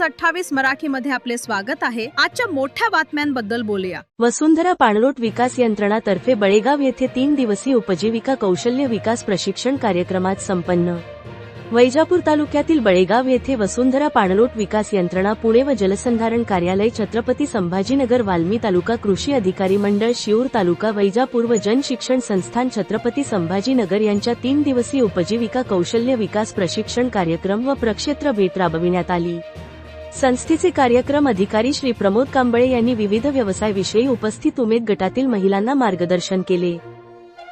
News अठ्ठावीस मराठीमध्ये आपले स्वागत आहे. आजच्या मोठ्या बातम्यांबद्दल बोलूया. वसुंधरा पाणलोट विकास यंत्रणातर्फे बळेगाव येथे तीन दिवसीय उपजीविका कौशल्य विकास प्रशिक्षण कार्यक्रमात संपन्न. वैजापूर तालुक्यातील बळेगाव येथे वसुंधरा पाणलोट विकास यंत्रणा पुणे व जलसंधारण कार्यालय छत्रपती संभाजीनगर वाल्मी तालुका कृषी अधिकारी मंडळ शिऊर तालुका वैजापूर व जनशिक्षण संस्थान छत्रपती संभाजीनगर यांच्या तीन दिवसीय उपजीविका कौशल्य विकास प्रशिक्षण कार्यक्रम व प्रक्षेत्र भेट राबविण्यात आली. संस्थेचे कार्यक्रम अधिकारी श्री प्रमोद कांबळे यांनी विविध व्यवसायाविषयी उपस्थित उमेद गटातील महिलांना मार्गदर्शन केले.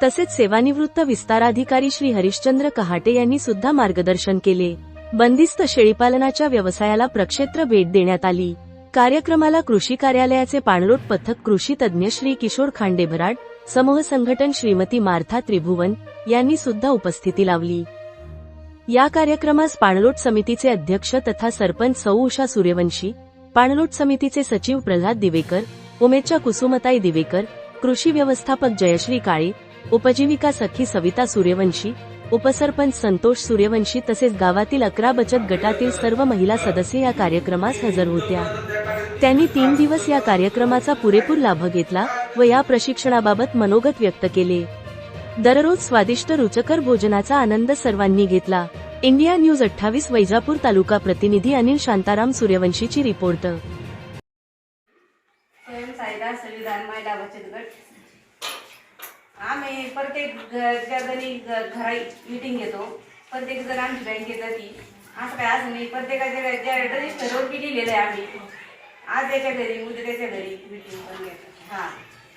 तसेच सेवानिवृत्त विस्ताराधिकारी श्री हरिश्चंद्र कहाटे यांनी सुद्धा मार्गदर्शन केले. बंदिस्त शेळीपालनाच्या व्यवसायाला प्रक्षेत्र भेट देण्यात आली. कार्यक्रमाला कृषी कार्यालयाचे पाणलोट पथक कृषी तज्ज्ञ श्री किशोर खांडेभराड समूह संघटन श्रीमती मार्था त्रिभुवन यांनी सुद्धा उपस्थिती लावली. या कार्यक्रमास पाणलोट समितीचे अध्यक्ष तथा सरपंच सौ उषा सूर्यवंशी पाणलोट समितीचे सचिव प्रल्हाद दिवेकर उमेदच्या कुसुमताई दिवेकर कृषी व्यवस्थापक जयश्री काळे उपजीविका सखी सविता सूर्यवंशी उपसरपंच संतोष सूर्यवंशी तसेच गावातील अकरा बचत गटातील सर्व महिला सदस्य या कार्यक्रमास हजर होत्या. त्यांनी तीन दिवस या कार्यक्रमाचा पुरेपूर लाभ घेतला व या प्रशिक्षणाबाबत मनोगत व्यक्त केले. दररोज स्वादिष्ट रुचकर भोजनाचा आनंद सर्वांनी घेतला. इंडिया न्यूज अठ्ठावीस वैजापूर तालुका प्रतिनिधी अनिल शांताराम सूर्यवंशीची रिपोर्ट. आम्ही प्रत्येक ग- घराई जणी मिटिंग घेतो. प्रत्येक जण आमची बँकेत जाती. असं काय असं नाही. प्रत्येकाच्या ज्या रजिस्टरवर बी लिहिलेलं आहे आम्ही. आज त्याच्या घरी उद्या त्याच्या घरी मिटिंग पण घेतो. हा.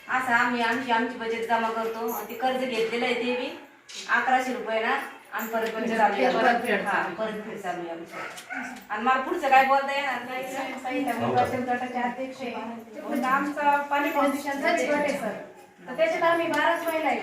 असं आम्ही आमची आमची बचत जमा करतो. आणि ते कर्ज घेतलेलं आहे ते बी अकराशे रुपये ना. आणि परत पण चालू आहे. परत हा परत चालू आहे आमचं. आणि मला पुढचं काय बोलता येणार नाही. आम्ही बचत गटाचे अध्यक्ष आहे. म्हणजे आमचा पाणी फाउंडेशनचा गट आहे सर तर त्याच्यात आम्ही बाराच महिला आहे.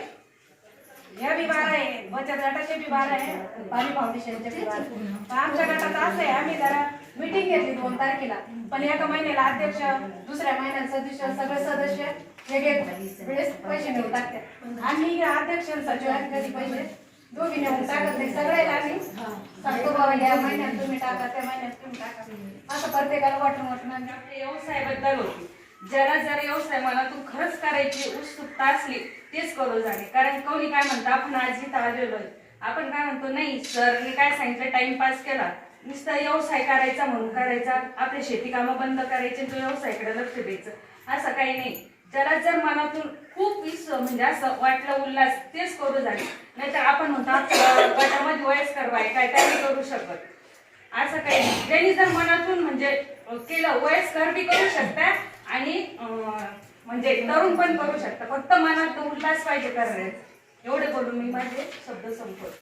ह्या बी बारा आहे. बचत गटाचे बी बारा आहे. पाणी फाउंडेशनचे बी बारा आहे. पण आमच्या गटात असं आहे. आम्ही जरा मिटिंग घेतली दोन तारखेला. पण एका महिन्याला अध्यक्ष दुसऱ्या महिन्यात सदस्य सगळे सदस्य. वेळेस पैसे नेऊन टाकतात आम्ही अध्यक्ष सचिवांनी कधी पैसे दोघी नेऊन टाकत नाही सगळ्याला आम्ही सांगतो बाबा या महिन्यात तुम्ही टाका त्या महिन्यात तुम्ही टाका। असं प्रत्येकाला वाटून वाटून व्यवसायाबद्दल होती। ज्याला जर व्यवसाय मला तू खरंच करायची उत्सुकता असली तेच करू झाले कारण कोणी काय म्हणतं आपण आज इथं आलेलो आहे आपण काय म्हणतो नाही सरने काय सांगितलं टाइमपास केला. नुसता व्यवसाय करायचा म्हणून करायचा आपले शेती कामं बंद करायचे आणि तो व्यवसायाकडे लक्ष द्यायचं. असं काही नाही. ज्याला जर मनातून खूप इस म्हणजे असं वाटलं उल्हास तेच करू झाले. नाहीतर आपण म्हणतो गटामध्ये वयस्कर बाय काय काही करू शकत. असं काही नाही. ज्यांनी जर मनातून म्हणजे केलं वयस्कर बी करू शकता आणि म्हणजे तरुण पण करू शकता फक्त मनात उल्हास पाहिजे करायचं एवढे बोलून मी माझे शब्द संपवतो.